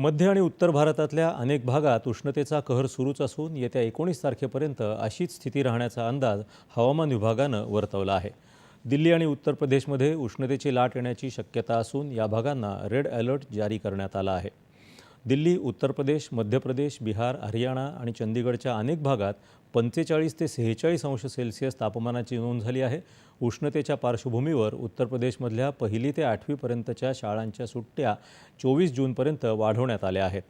मध्य आणि उत्तर भारतातल्या अनेक भागात उष्णतेचा कहर सुरूच असून येत्या एकोणीस तारखेपर्यंत अशीच स्थिती राहण्याचा अंदाज हवामान विभागानं वर्तवला आहे. दिल्ली आणि उत्तर प्रदेशमध्ये उष्णतेची लाट येण्याची शक्यता असून या भागांना रेड अलर्ट जारी करण्यात आला आहे. दिल्ली उत्तर प्रदेश मध्य प्रदेश बिहार हरियाणा आणि चंदीगडच्या अनेक भागात पंचेचाळीस ते सेहेचाळीस अंश सेल्सिअस तापमानाची नोंद झाली आहे. उष्णतेच्या पार्श्वभूमीवर उत्तर प्रदेशमधल्या पहिली ते आठवीपर्यंतच्या शाळांच्या सुट्ट्या चोवीस जूनपर्यंत वाढवण्यात आल्या आहेत.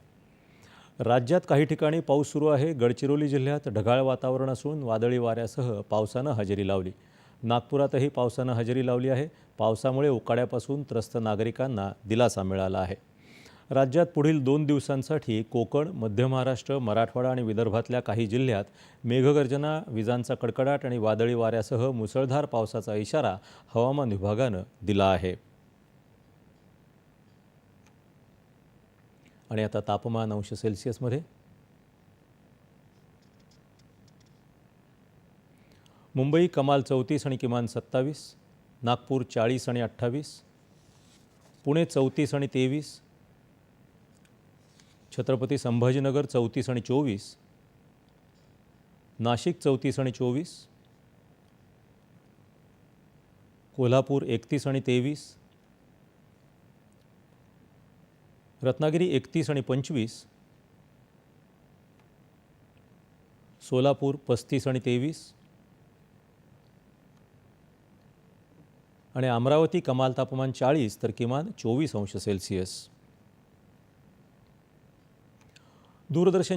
राज्यात काही ठिकाणी पाऊस सुरू आहे. गडचिरोली जिल्ह्यात ढगाळ वातावरण असून वादळी वाऱ्यासह पावसानं हजेरी लावली. नागपुरातही पावसानं हजेरी लावली आहे. पावसामुळे उकाड्यापासून त्रस्त नागरिकांना दिलासा मिळाला आहे. राज्यात पुढील दोन दिवसांसाठी कोकण मध्य महाराष्ट्र मराठवाडा आणि विदर्भातल्या काही जिल्ह्यात मेघगर्जना विजांचा कडकडाट आणि वादळी वाऱ्यासह मुसळधार पावसाचा इशारा हवामान विभागानं दिला आहे. आणि आता तापमान अंश सेल्सिअसमध्ये मुंबई कमाल चौतीस आणि किमान सत्तावीस नागपूर चाळीस आणि अठ्ठावीस पुणे चौतीस आणि तेवीस छत्रपती संभाजीनगर चौतीस आणि चोवीस नाशिक चौतीस आणि चोवीस कोल्हापूर एकतीस आणि तेवीस रत्नागिरी एकतीस आणि पंचवीस सोलापूर पस्तीस आणि तेवीस आणि अमरावती कमाल तापमान चाळीस तर किमान चोवीस अंश सेल्सिअस. दूरदर्शन